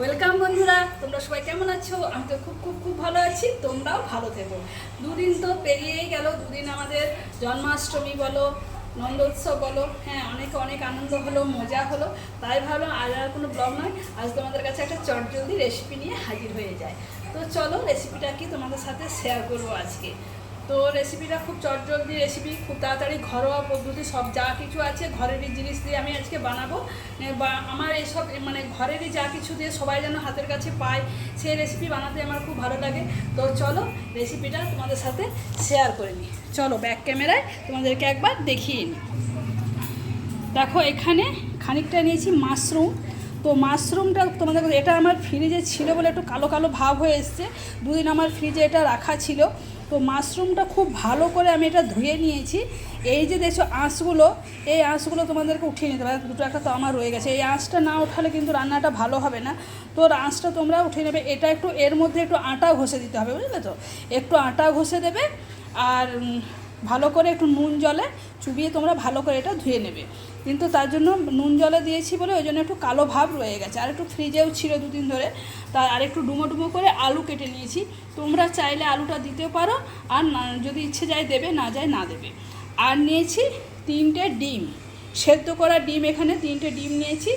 Welcome বন্ধুরা, তোমরা সবাই কেমন আছো? আমি তো খুব খুব খুব ভালো আছি, তোমরাও ভালো থেকো। দুদিন তো পেরিয়েই গেল, দুদিন আমাদের জন্মাষ্টমী বলো, নন্দোৎসব বলো হ্যাঁ অনেক অনেক আনন্দ হলো, মজা হলো। তাই ভাবলাম আজ আর কোনো ব্লগ নয়, আজ তোমাদের কাছে একটা চটজলদি রেসিপি নিয়ে হাজির হয়ে যায় তো চলো রেসিপিটা কি তোমাদের সাথে শেয়ার করব আজকে? তো রেসিপিটা খুব চটজলদি রেসিপি খুব তাড়াতাড়ি, ঘরোয়া পদ্ধতি, সব যা কিছু আছে ঘরেরই জিনিস দিয়ে আমি আজকে বানাবো। বা, আমার এইসব মানে ঘরেরই যা কিছু দিয়ে সবাই যেন হাতের কাছে পায়, সেই রেসিপি বানাতে আমার খুব ভালো লাগে। তো চলো রেসিপিটা তোমাদের সাথে শেয়ার করে নিই। চলো ব্যাক ক্যামেরায় তোমাদেরকে একবার দেখিয়ে নিই। দেখো এখানে খানিকটা নিয়েছি মাশরুম। তো মাশরুমটা তোমাদের এটা আমার ফ্রিজে ছিল বলে একটু কালো কালো ভাব হয়ে এসছে। দুদিন আমার ফ্রিজে এটা রাখা ছিল। তো মাশরুমটা খুব ভালো করে আমি এটা ধুয়ে নিয়েছি। এই যে দেখছ আঁশগুলো, এই আঁশগুলো তোমাদেরকে উঠিয়ে নিতে হবে দুটো একটা তো আমার রয়ে গেছে। এই আঁশটা না উঠালে কিন্তু রান্নাটা ভালো হবে না। তো আঁশটা তোমরা উঠিয়ে নেবে। এটা একটু, এর মধ্যে একটু আটা ঘষে দিতে হবে, বুঝলে তো? একটু আটা ঘষে দেবে আর ভালো করে একটু নুন জলে চুবিয়ে তোমরা ভালো করে এটা ধুয়ে নেবে। কিন্তু তার জন্য নুন জলে দিয়েছি বলে ওই জন্য একটু কালো ভাব রয়ে গেছে। আর একটু ফ্রিজেও ছিল দুদিন ধরে। তার আর একটু ডুমো ডুমো করে আলু কেটে নিয়েছি। তোমরা চাইলে আলুটা দিতে পারো আর যদি ইচ্ছে যায় দেবে, না যায় না দেবে। আর নিয়েছি তিনটে ডিম। সেদ্ধ করা ডিম এখানে তিনটে ডিম নিয়েছি।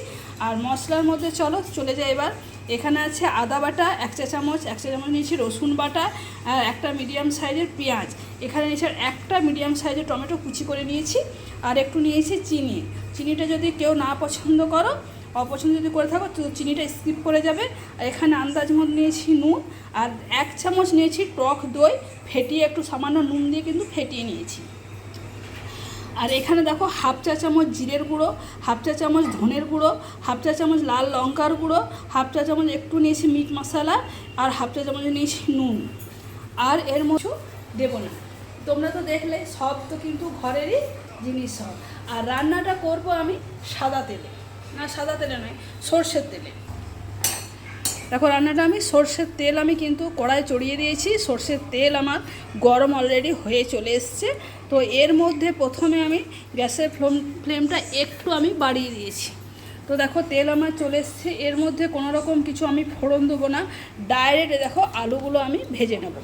আর মশলার মধ্যে চলো, চলে যায় এবার। এখানে আছে আদা বাটা, এক চা চামচ, এক চা চামচ নিয়েছি রসুন বাটা, আর একটা মিডিয়াম সাইজের পেঁয়াজ। এখানে নিয়েছি একটা মিডিয়াম সাইজের টমেটো কুচি করে নিয়েছি, আর একটু নিয়েছি চিনি। চিনিটা যদি কেউ না পছন্দ করো, অপছন্দ যদি করে থাকো, তো চিনিটা স্কিপ করে যাবে। আর এখানে আন্দাজ মতো নিয়েছি নুন, আর এক চামচ নিয়েছি টক দই, ফেটিয়ে একটু সামান্য নুন দিয়ে কিন্তু ফেটিয়ে নিয়েছি। আর এখানে দেখো হাফ চা চামচ জিরের গুঁড়ো, হাফ চা চামচ ধনের গুঁড়ো, হাফ চা চামচ লাল লঙ্কার গুঁড়ো, হাফ চা চামচ একটু নিয়েছি মিট মশলা আর হাফ চা চামচ নিয়েছি নুন। আর এর মধ্যে দেবো না। তোমরা তো দেখলে সব তো কিন্তু ঘরেরই জিনিস সব। আর রান্নাটা করব আমি সাদা তেলে। না, সাদা তেলে নয়, সর্ষের তেলে। দেখো রান্নাটা আমি সর্ষের তেল আমি কিন্তু কড়াই চড়িয়ে দিয়েছি। সর্ষের তেল আমার গরম অলরেডি হয়ে চলে এসছে। তো এর মধ্যে প্রথমে আমি গ্যাসের ফ্লেম, ফ্লেমটা একটু আমি বাড়িয়ে দিয়েছি। তো দেখো তেল আমার চলে এসছে। এর মধ্যে কোনো রকম কিছু আমি ফোড়ন দেবো না। ডাইরেক্ট দেখো আলুগুলো আমি ভেজে নেব।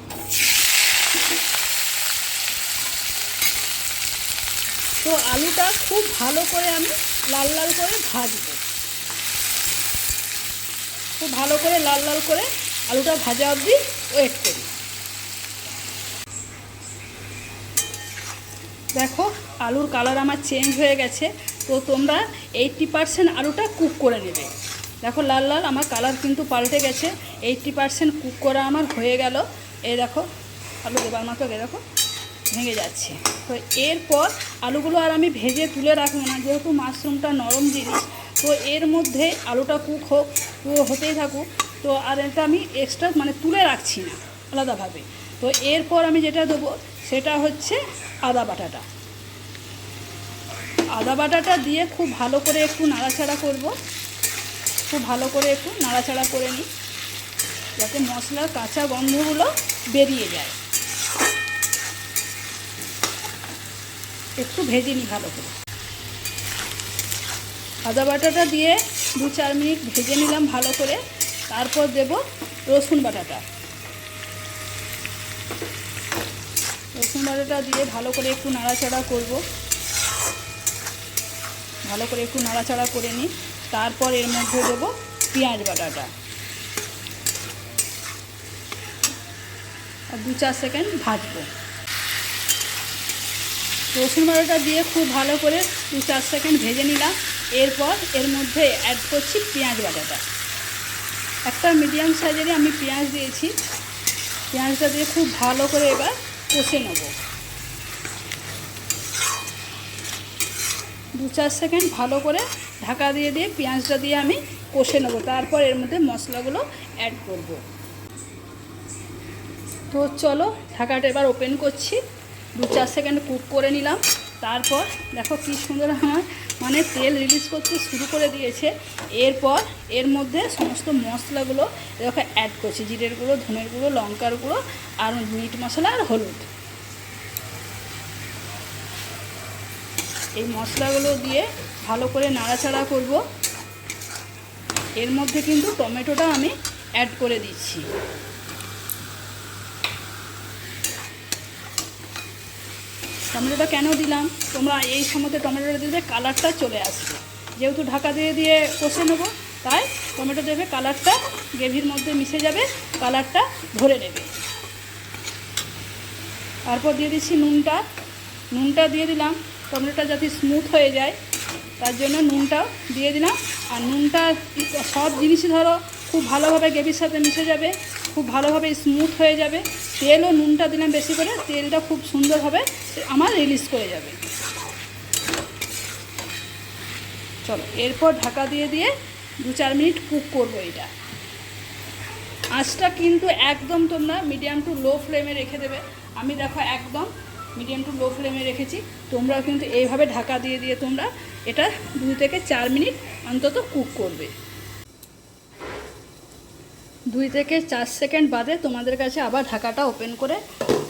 তো আলুটা খুব ভালো করে আমি লাল লাল করে ভাজবো। খুব ভালো করে, লাল লাল করে আলুটা ভাজা অবধি ওয়েট করি। দেখো, আলুর কালার আমার চেঞ্জ হয়ে গেছে, তো তোমরা এইটটি পারসেন্ট আলুটা কুক করে নেবে। দেখো, লাল লাল আমার কালার কিন্তু পাল্টে গেছে এইটটি পারসেন্ট কুক করা আমার হয়ে গেল। এই দেখো, আলু দেবার মতো দেখো, ভেঙে যাচ্ছে। তো এরপর আলুগুলো আর আমি ভেজে তুলে রাখব না, যেহেতু মাশরুমটা নরম জিনিস, তো এর মধ্যে আলুটা কুক হোক তো হতেই থাকুক। তো আর এটা আমি এক্সট্রা মানে তুলে রাখছি না, আলাদাভাবে। তো এরপর আমি যেটা দেবো, সেটা হচ্ছে আদা বাটাটা। আদা বাটাটা দিয়ে খুব ভালো করে একটু নাড়াচাড়া করব। খুব ভালো করে একটু নাড়াচাড়া করে নিই, যাতে মশলার কাঁচা গন্ধগুলো বেরিয়ে যায়। একটু ভেজে নিই ভালো করে। আদা বাটাটা দিয়ে দু চার মিনিট ভেজে নিলাম ভালো করে। তারপর দেব রসুন বাটাটা। রসুন বাটাটা দিয়ে ভালো করে একটু নাড়াচাড়া করব। ভালো করে একটু নাড়াচাড়া করে নিই। তারপর এর মধ্যে দেবো পেঁয়াজ বাটাটা। আর দু চার সেকেন্ড ভাজবো। রসুন বাটাটা দিয়ে খুব ভালো করে দু চার সেকেন্ড ভেজে নিলাম। এরপর এর মধ্যে অ্যাড করছি পেঁয়াজ বাটাটা। একটা মিডিয়াম সাইজেরই আমি পেঁয়াজ দিয়েছি। পেঁয়াজটা দিয়ে খুব ভালো করে এবার কষে নেব। দু চার সেকেন্ড ভালো করে ঢাকা দিয়ে দিয়ে পেঁয়াজটা দিয়ে আমি কষে নেব। তারপর এর মধ্যে মশলাগুলো অ্যাড করব। তো চলো ঢাকাটা এবার ওপেন করছি। দু চার সেকেন্ড কুক করে নিলাম। তারপর দেখো কী সুন্দর আমার মানে তেল রিলিজ করতে শুরু করে দিয়েছে। এরপর এর মধ্যে সমস্ত মশলাগুলো দেখো অ্যাড করছি। জিরের গুঁড়ো, ধনের গুঁড়ো, লঙ্কার গুঁড়ো, আর মিট মশলা আর হলুদ। এই মশলাগুলো দিয়ে ভালো করে নাড়াচাড়া করব। এর মধ্যে কিন্তু টমেটোটা আমি অ্যাড করে দিচ্ছি। টমেটোটা কেন দিলাম? তোমরা এই সময়তে টমেটোটা দিলে কালারটা চলে আসবে। যেহেতু ঢাকা দিয়ে দিয়ে কষে নেব, তাই টমেটো দেবে, কালারটা গ্রেভির মধ্যে মিশে যাবে, কালারটা ধরে নেবে। তারপর দিয়ে দিচ্ছি নুনটা। নুনটা দিয়ে দিলাম, টমেটোটা যাতে স্মুথ হয়ে যায়, তার জন্য নুনটাও দিয়ে দিলাম। আর নুনটা সব জিনিসই ধরো, খুব ভালোভাবে গ্রেভির সাথে মিশে যাবে। খুব ভালোভাবে স্মুথ হয়ে যাবে। তেলও নুনটা দিলাম বেশি করে, তেলটা খুব সুন্দরভাবে আমার রিলিজ করে যাবে। চলো, এরপর ঢাকা দিয়ে দিয়ে দু চার মিনিট কুক করব এটা। আঁচটা কিন্তু একদম তোমরা মিডিয়াম টু লো ফ্লেমে রেখে দেবে। আমি দেখো একদম মিডিয়াম টু লো ফ্লেমে রেখেছি। তোমরাও কিন্তু এইভাবে ঢাকা দিয়ে দিয়ে তোমরা এটা দুই থেকে চার মিনিট অন্তত কুক করবে। দুই থেকে চার সেকেন্ড বাদে তোমাদের কাছে আবার ঢাকাটা ওপেন করে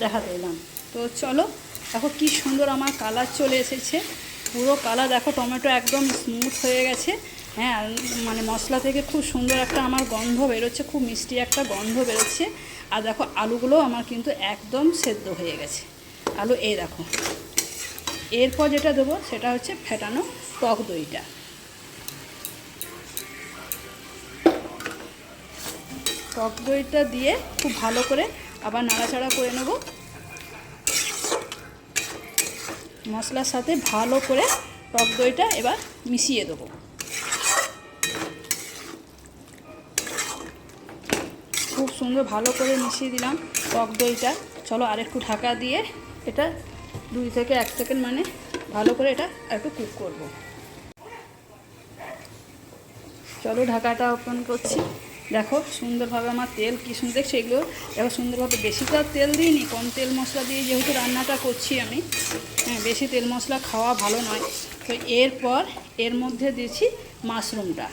দেখাতে এলাম তো চলো, দেখো কি সুন্দর আমার কালার চলে এসেছে। পুরো কালার দেখো, টমেটো একদম স্মুথ হয়ে গেছে। হ্যাঁ মানে মশলা থেকে খুব সুন্দর একটা আমার গন্ধ বেরোচ্ছে, খুব মিষ্টি একটা গন্ধ বেরোচ্ছে। আর দেখো, আলুগুলো আমার কিন্তু একদম সেদ্ধ হয়ে গেছে। আলু এই দেখো। এরপর যেটা দেবো, সেটা হচ্ছে ফেটানো টক দইটা। টক দইটা দিয়ে খুব ভালো করে আবার নাড়াচাড়া করে নেব। মশলার সাথে ভালো করে টক দইটা এবার মিশিয়ে দেবো। খুব সুন্দর ভালো করে মিশিয়ে দিলাম টক দইটা। চলো আর একটু ঢাকা দিয়ে এটা দুই থেকে এক সেকেন্ড মানে ভালো করে এটা একটু কুক করব। চলো ঢাকাটা ওপেন করছি। দেখো সুন্দরভাবে আমার তেল কী সুন্দর, দেখছ এগুলো? দেখো সুন্দরভাবে বেশি তো তেল দিইনি, কম তেল মশলা দিয়ে যেহেতু রান্নাটা করছি আমি। হ্যাঁ বেশি তেল মশলা খাওয়া ভালো নয়। তো এরপর এর মধ্যে দিয়েছি মাশরুমটা।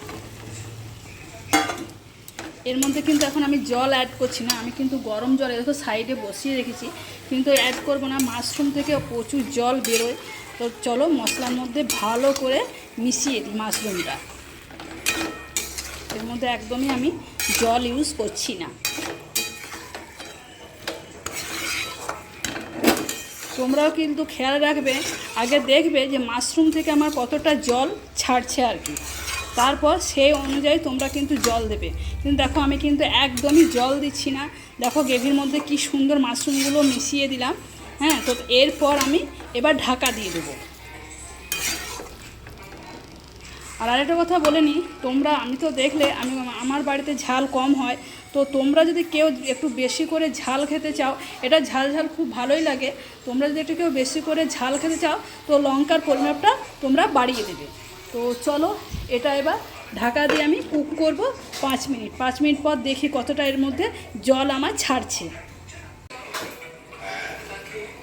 এর মধ্যে কিন্তু এখন আমি জল অ্যাড করছি না, আমি কিন্তু গরম জল দেখো সাইডে বসিয়ে রেখেছি। কিন্তু অ্যাড করব না, মাশরুম থেকে প্রচুর জল বেরোয়। তো চলো মশলার মধ্যে ভালো করে মিশিয়ে দিই মাশরুমটা। মধ্যে একদমই আমি জল ইউজ করছি না। তোমরাও কিন্তু খেয়াল রাখবে, আগে দেখবে যে মাশরুম থেকে আমার কতটা জল ছাড়ছে আর কি। তারপর সেই অনুযায়ী তোমরা কিন্তু জল দেবে। কিন্তু দেখো আমি কিন্তু একদমই জল দিচ্ছি না। দেখো গ্রেভির মধ্যে কি সুন্দর মাশরুমগুলো মিশিয়ে দিলাম। হ্যাঁ তো এরপর আমি এবার ঢাকা দিয়ে দেবো। আর আরেকটা কথা বলে নিই তোমরা, আমি তো দেখলে, আমি আমার বাড়িতে ঝাল কম হয়, তো তোমরা যদি কেউ একটু বেশি করে ঝাল খেতে চাও, এটা ঝাল ঝাল খুব ভালোই লাগে, তোমরা যদি একটু কেউ বেশি করে ঝাল খেতে চাও, তো লঙ্কার পরিমাপটা তোমরা বাড়িয়ে দেবে। তো চলো, এটা এবার ঢাকা দিয়ে আমি কুক করব পাঁচ মিনিট। পাঁচ মিনিট পর দেখি কতটা এর মধ্যে জল আমার ছাড়ছে।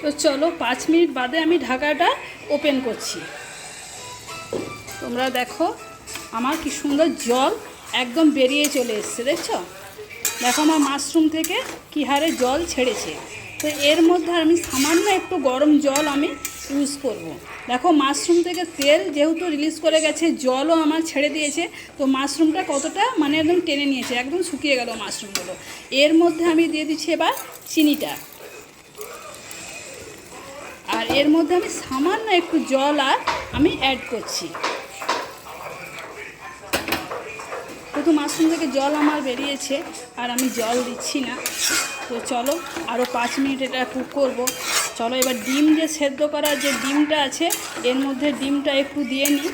তো চলো, পাঁচ মিনিট বাদে আমি ঢাকাটা ওপেন করছি। তোমরা দেখো, আমার কি সুন্দর জল একদম বেরিয়ে চলে এসছে, দেখছ? দেখো আমার মাশরুম থেকে কী হারে জল ছেড়েছে। তো এর মধ্যে আমি সামান্য একটু গরম জল আমি ইউজ করব। দেখো মাশরুম থেকে তেল যেহেতু রিলিজ করে গেছে, জলও আমার ছেড়ে দিয়েছে, তো মাশরুমটা কতটা মানে একদম টেনে নিয়েছে, একদম শুকিয়ে গেল মাশরুমগুলো। এর মধ্যে আমি দিয়ে দিচ্ছি এবার চিনিটা। আর এর মধ্যে আমি সামান্য একটু জল আর আমি অ্যাড করছি। শুধু মাশরুম থেকে জল আমার বেরিয়েছে, আর আমি জল দিচ্ছি না। তো চলো আরও পাঁচ মিনিট এটা কুক করব। চলো এবার ডিম যে সেদ্ধ করার যে ডিমটা আছে, এর মধ্যে ডিমটা একটু দিয়ে নিই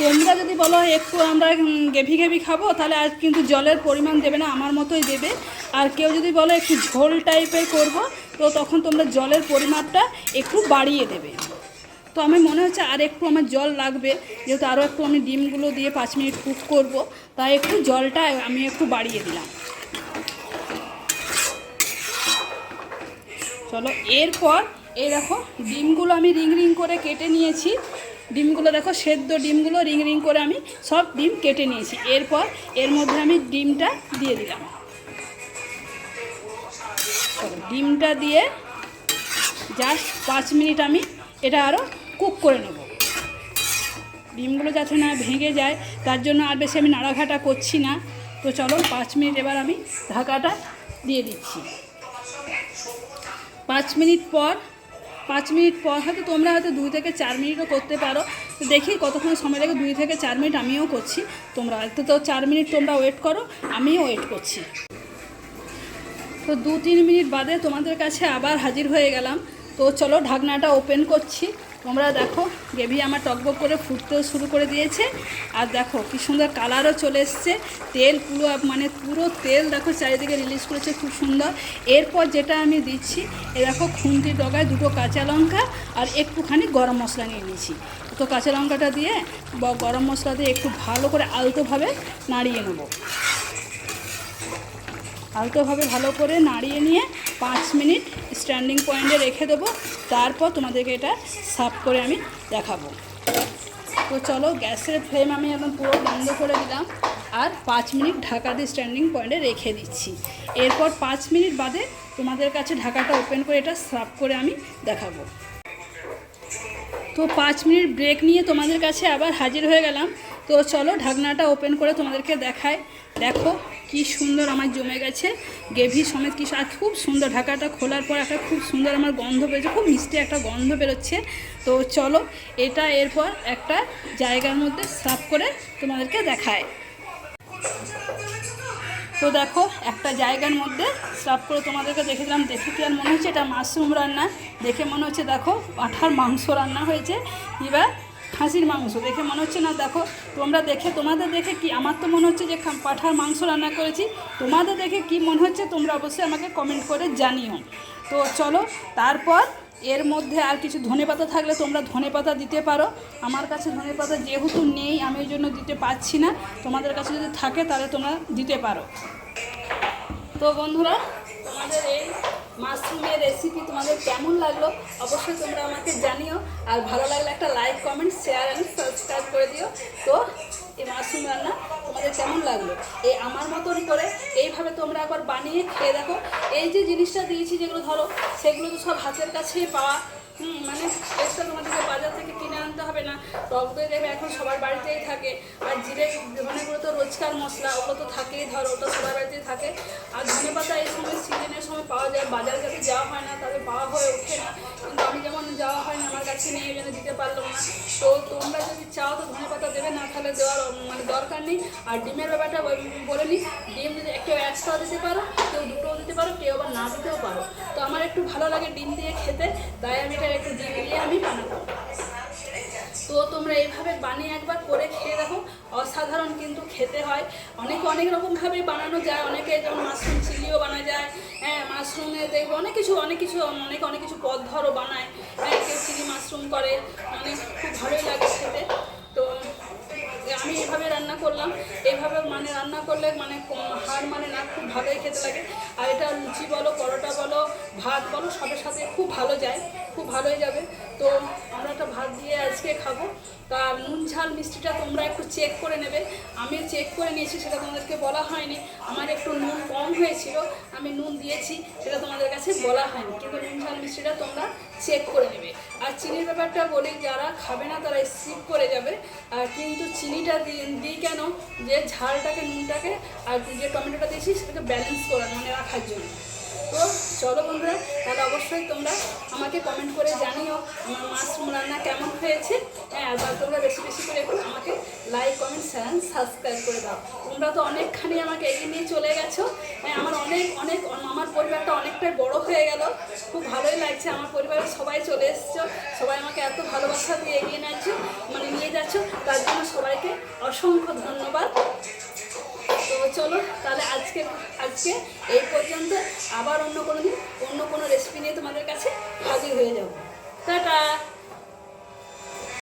তোমরা যদি বলো একটু আমরা গেভি গেভি খাব, তাহলে আর কিন্তু জলের পরিমাণ দেবে না, আমার মতোই দেবে। আর কেউ যদি বলো একটু ঝোল টাইপের করব, তো তখন তোমরা জলের পরিমাপটা একটু বাড়িয়ে দেবে। তো আমি মনে হচ্ছে আর একটু আমার জল লাগবে, যেহেতু আরও একটু আমি ডিমগুলো দিয়ে পাঁচ মিনিট কুক করব, তাই একটু জলটা আমি একটু বাড়িয়ে দিলাম। চলো, এরপর এই দেখো, ডিমগুলো আমি রিং রিং করে কেটে নিয়েছি। ডিমগুলো দেখো, সেদ্ধ ডিমগুলো রিং রিং করে আমি সব ডিম কেটে নিয়েছি। এরপর এর মধ্যে আমি ডিমটা দিয়ে দিলাম। ডিমটা দিয়ে জাস্ট পাঁচ মিনিট আমি এটা আরও কুক করে নেব। ডিমগুলো যাতে না ভেঙে যায়, তার জন্য আর বেশি আমি নাড়াঘাটা করছি না। তো চলো পাঁচ মিনিট এবার আমি ঢাকাটা দিয়ে দিচ্ছি। পাঁচ মিনিট পর, পাঁচ মিনিট পর হয়তো তোমরা হয়তো দুই থেকে চার মিনিটও করতে পারো। তো দেখি কতক্ষণ সময় লাগে, দুই থেকে চার মিনিট আমিও করছি। তোমরা হয়তো তো চার মিনিট তোমরা ওয়েট করো, আমিও ওয়েট করছি। তো দু তিন মিনিট বাদে তোমাদের কাছে আবার হাজির হয়ে গেলাম। তো চলো ঢাকনাটা ওপেন করছি। তোমরা দেখো গ্রেভি আমার টকবক করে ফুটতেও শুরু করে দিয়েছে। আর দেখো, কি সুন্দর কালারও চলে এসছে। তেল পুরো মানে পুরো তেল দেখো চারিদিকে রিলিজ করেছে, খুব সুন্দর। এরপর যেটা আমি দিচ্ছি, এ দেখো খুন্তি ডগায় দুটো কাঁচা লঙ্কা আর একটুখানি গরম মশলা নিয়ে নিয়েছি। তো কাঁচা লঙ্কাটা দিয়ে ব- গরম মশলা দিয়ে একটু ভালো করে আলতোভাবে নাড়িয়ে নেব। আলতোভাবে ভালো করে নাড়িয়ে নিয়ে পাঁচ মিনিট স্ট্যান্ডিং পয়েন্টে রেখে দেবো। তারপর তোমাদেরকে এটা সার্ভ করে আমি দেখাবো। তো চলো, গ্যাসের ফ্লেম আমি এখন পুরো বন্ধ করে দিলাম আর পাঁচ মিনিট ঢাকা দিয়ে স্ট্যান্ডিং পয়েন্টে রেখে দিচ্ছি। এরপর পাঁচ মিনিট বাদে তোমাদের কাছে ঢাকাটা ওপেন করে এটা সার্ভ করে আমি দেখাবো। তো পাঁচ মিনিট ব্রেক নিয়ে তোমাদের কাছে আবার হাজির হয়ে গেলাম। তো চলো ঢাকনাটা ওপেন করে তোমাদেরকে দেখায় দেখো কি সুন্দর আমার জমে গেছে। গ্রেভি সমেত কি আর খুব সুন্দর, ঢাকাটা খোলার পর একটা খুব সুন্দর আমার গন্ধ বেরোচ্ছে, খুব মিষ্টি একটা গন্ধ বেরোচ্ছে। তো চলো এটা এরপর একটা জায়গার মধ্যে সার্ভ করে তোমাদেরকে দেখায় তো দেখো একটা জায়গার মধ্যে সার্ভ করে তোমাদেরকে দেখে দিলাম। দেখে কি আর মনে হচ্ছে? এটা মাশরুম রান্না। দেখে মনে হচ্ছে, দেখো পাঠার মাংস রান্না হয়েছে। এবার খাসির মাংস। দেখে মনে হচ্ছে, না, দেখো, তোমরা দেখে, তোমাদের দেখে কি আমার তো মনে হচ্ছে যে পাঠার মাংস রান্না করেছি। তোমাদের দেখে কি মনে হচ্ছে, তোমরা অবশ্যই আমাকে কমেন্ট করে জানিও। তো চলো, তারপর এর মধ্যে আর কিছু ধনেপাতা থাকলে তোমরা ধনেপাতা দিতে পারো। আমার কাছে ধনেপাতা যেহেতু নেই, আমি ওই জন্য দিতে পারছি না। তোমাদের কাছে যদি থাকে, তাহলে তোমরা দিতে পারো। তো বন্ধুরা তোমাদের এই মাশরুমের রেসিপি তোমাদের কেমন লাগল অবশ্যই তোমরা আমাকে জানিও। আর ভালো লাগলে একটা like comment share and subscribe করে দিও। তো এই মাশরুম রান্না তোমাদের কেমন লাগল? এই আমার মতন করে এইভাবে তোমরা একবার বানিয়ে খেয়ে দেখো। এই যে জিনিসটা দিয়েছি যেগুলো ধরো, সেগুলো তো সব হাতের কাছেই পাওয়া। মানে এক্সট্রা তোমাদেরকে বাজার থেকে হবে না। টক দই দেবে এখন সবার বাড়িতেই থাকে। আর জিরে ধনেগুলো তো রোজকার মশলা, ওগুলো তো থাকেই ধরো, ওটা সবার বাড়িতেই থাকে। আর ধনে পাতা এই সময় সিজনের সময় পাওয়া যায়। বাজার যাতে যাওয়া হয় না তাদের পাওয়া হয়ে ওঠে না। কিন্তু আমি যেমন যাওয়া হয় না, আমার কাছে নিয়ে জন্য দিতে পারলাম না। তো তোমরা যদি চাও তো ধনে পাতা দেবে, না তাহলে দেওয়ার মানে দরকার নেই। আর ডিমের ব্যাপারটা বলে নিই ডিম যদি একটু একটাও দিতে পারো, কেউ দুটোও দিতে পারো, কেউ আবার না দিতেও পারো। তো আমার একটু ভালো লাগে ডিম দিয়ে খেতে, তাই আমি এটা একটু ডিম দিয়ে আমি বানাবো। তো তোমরা এইভাবে বানিয়ে একবার করে খেয়ে দেখো। অসাধারণ কিন্তু খেতে হয়। অনেক অনেক রকমভাবে বানানো যায়, অনেকে যেমন মাশরুম চিলিও বানা যায় হ্যাঁ মাশরুমে দেখব অনেক কিছু অনেক কিছু, অনেক অনেক কিছু পদ ধরো বানায়। হ্যাঁ কেউ চিলি মাশরুম করে, অনেক খুব ভালোই লাগে খেতে। তো আমি এভাবে রান্না করলাম। এইভাবে মানে রান্না করলে মানে হার মানে না, খুব ভালোই খেতে লাগে। আর এটা লুচি বলো, পরোটা বলো, ভাত বলো, সবের সাথে খুব ভালো যায়, খুব ভালোই যাবে। তো একটা ভাত দিয়ে আজকে খাব। তা নুন, ঝাল, মিষ্টিটা তোমরা একটু চেক করে নেবে। আমি চেক করে নিয়েছি, সেটা তোমাদেরকে বলা হয়নি। আমার একটু নুন কম হয়েছিল, আমি নুন দিয়েছি, সেটা তোমাদের কাছে বলা হয়নি। কিন্তু নুন, ঝাল, মিষ্টিটা তোমরা চেক করে নেবে। আর চিনির ব্যাপারটা বলি, যারা খাবে না, তারা স্কিপ করে যাবে। আর কিন্তু চিনিটা দিই কেন? যে ঝালটাকে, নুনটাকে, আর যে টমেটোটা দিয়েছি, সেটাকে ব্যালেন্স করার মানে রাখার জন্য। তো চলো বন্ধুরা, তাহলে অবশ্যই তোমরা আমাকে কমেন্ট করে জানিও আমার মাশরুম রান্না কেমন হয়েছে। হ্যাঁ আর তোমরা বেশি বেশি করে একটু আমাকে লাইক কমেন্ট শেয়ার সাবস্ক্রাইব করে দাও। তোমরা তো অনেকখানি আমাকে এগিয়ে নিয়ে চলে গেছো। হ্যাঁ আমার অনেক অনেক, আমার পরিবারটা অনেকটাই বড় হয়ে গেল। খুব ভালোই লাগছে, আমার পরিবারের সবাই চলে এসছো। সবাই আমাকে এত ভালোবাসা দিয়ে এগিয়ে নিচ্ছ মানে নিয়ে যাচ্ছ। তার জন্য সবাইকে অসংখ্য ধন্যবাদ। চলো, তাহলে আজকে আজকে এই পর্যন্ত। আবার অন্য কোনো দিন, অন্য কোনো রেসিপি নিয়ে তোমাদের কাছে হাজির হয়ে যাব। টাটা!